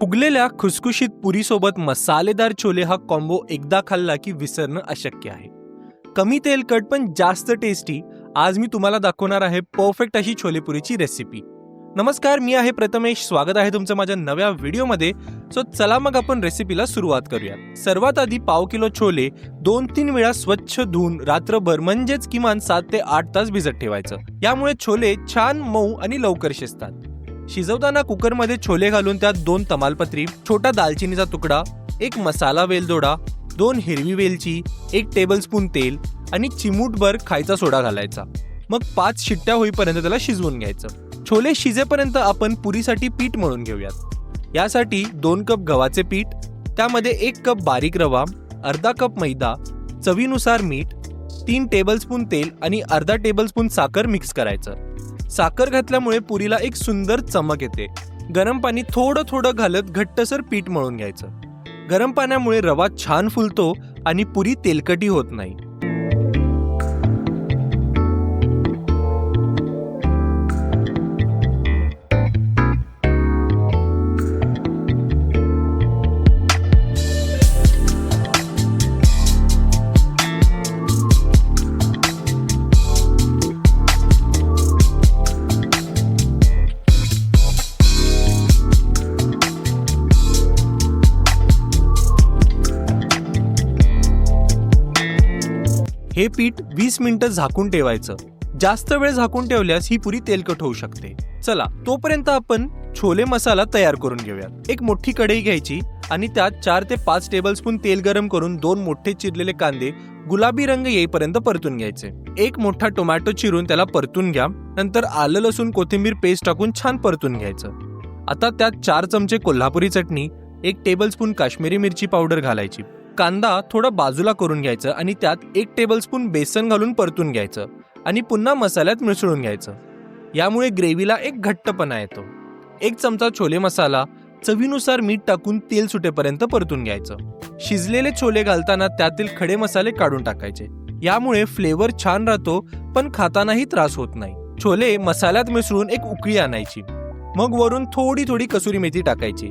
फुगलेल्या खुसखुशीत पुरीसोबत मसालेदार छोले हा कॉम्बो एकदा खाल्ला की विसरणं अशक्य आहे. कमी तेलकट पण जास्त टेस्टी आज मी तुम्हाला दाखवणार आहे परफेक्ट अशी छोलेपुरीची रेसिपी नमस्कार मी आहे प्रथमेश. स्वागत आहे तुमचं माझ्या नव्या व्हिडिओमध्ये. सो चला मग आपण रेसिपीला सुरुवात करूया सर्वात आधी पाव किलो छोले दोन तीन वेळा स्वच्छ धुवून रात्रभर म्हणजेच किमान सात ते आठ तास भिजत ठेवायचं. यामुळे छोले छान मऊ आणि लवकर शिजतात. शिजवताना कुकरमध्ये छोले घालून त्यात दोन तमालपत्री छोटा दालचिनीचा तुकडा एक मसाला वेलदोडा दोन हिरवी वेलची एक टेबलस्पून तेल आणि चिमूटभर खायचा सोडा घालायचा. मग पाच शिट्ट्या होईपर्यंत त्याला शिजवून घ्यायचं. छोले शिजेपर्यंत आपण पुरीसाठी पीठ मळून घेऊयात. यासाठी दोन कप गव्हाचे पीठ त्यामध्ये एक कप बारीक रवा अर्धा कप मैदा चवीनुसार मीठ तीन टेबलस्पून तेल आणि अर्धा टेबलस्पून साखर मिक्स करायचं. साखर घातल्यामुळे पुरीला एक सुंदर चमक येते. गरम पाणी थोडं थोडं घालत घट्टसर पीठ मळून घ्यायचं. गरम पाण्यामुळे रवा छान फुलतो आणि पुरी तेलकटी होत नाही. हे पीठ वीस मिनिटं झाकून ठेवायचं. जास्त वेळ झाकून ठेवल्यास ही पुरी तेलकट होऊ शकते. चला तोपर्यंत आपण छोले मसाला तयार करून घेऊया एक मोठी कढई घ्यायची आणि त्यात चार ते पाच टेबलस्पून तेल गरम करून दोन मोठे चिरलेले कांदे गुलाबी रंग येईपर्यंत परतून घ्यायचे. एक मोठा टोमॅटो चिरून त्याला परतून घ्या. नंतर आलं लसूण कोथिंबीर पेस्ट टाकून छान परतून घ्यायचं. आता त्यात चार चमचे कोल्हापुरी चटणी एक टेबलस्पून काश्मीरी मिरची पावडर घालायची. कांदा थोडा बाजूला करून घ्यायचं आणि त्यात एक टेबलस्पून बेसन घालून परतून घ्यायचं आणि पुन्हा मसाल्यात मिसळून घ्यायचं. यामुळे ग्रेव्हीला एक घट्टपणा येतो. एक चमचा छोले मसाला चवीनुसार मीठ टाकून तेल सुटेपर्यंत परतून घ्यायचं. शिजलेले छोले घालताना त्यातील खडे मसाले काढून टाकायचे. यामुळे फ्लेवर छान राहतो पण खातानाही त्रास होत नाही. छोले मसाल्यात मिसळून एक उकळी आणायची. मग वरून थोडी थोडी कसुरी मेथी टाकायची.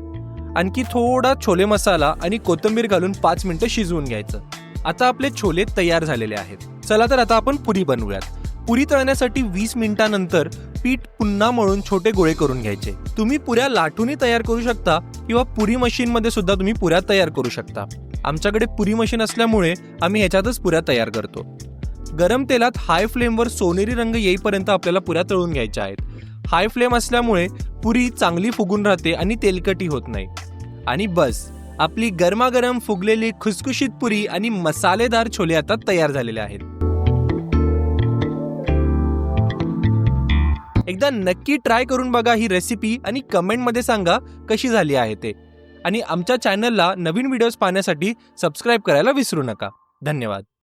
आणखी थोडा छोले मसाला आणि कोथिंबीर घालून पाच मिनिटं शिजवून घ्यायचं. आता आपले छोले तयार झालेले आहेत. चला तर आता आपण पुरी बनवूयात. पुरी तळण्यासाठी वीस मिनिटानंतर पीठ पुन्हा मळून छोटे गोळे करून घ्यायचे. तुम्ही पुऱ्या लाटूनही तयार करू शकता किंवा पुरी मशीनमध्ये सुद्धा तुम्ही पुऱ्या तयार करू शकता. आमच्याकडे पुरी मशीन असल्यामुळे आम्ही ह्याच्यातच पुऱ्या तयार करतो. गरम तेलात हाय फ्लेमवर सोनेरी रंग येईपर्यंत आपल्याला पुऱ्या तळून घ्यायच्या आहेत. हाय फ्लेम असल्यामुळे पुरी चांगली फुगून राहते आणि तेलकटी होत नाही. आणि बस आपली गरमागरम फुगलेली खुसखुशीत पुरी आणि मसालेदार छोले आता तयार झालेले आहेत. एकदा नक्की ट्राय करून बघा ही रेसिपी आणि कमेंटमध्ये सांगा कशी झाली आहे ते. आणि आमच्या चॅनलला नवीन व्हिडिओज पाहण्यासाठी सबस्क्राईब करायला विसरू नका. धन्यवाद.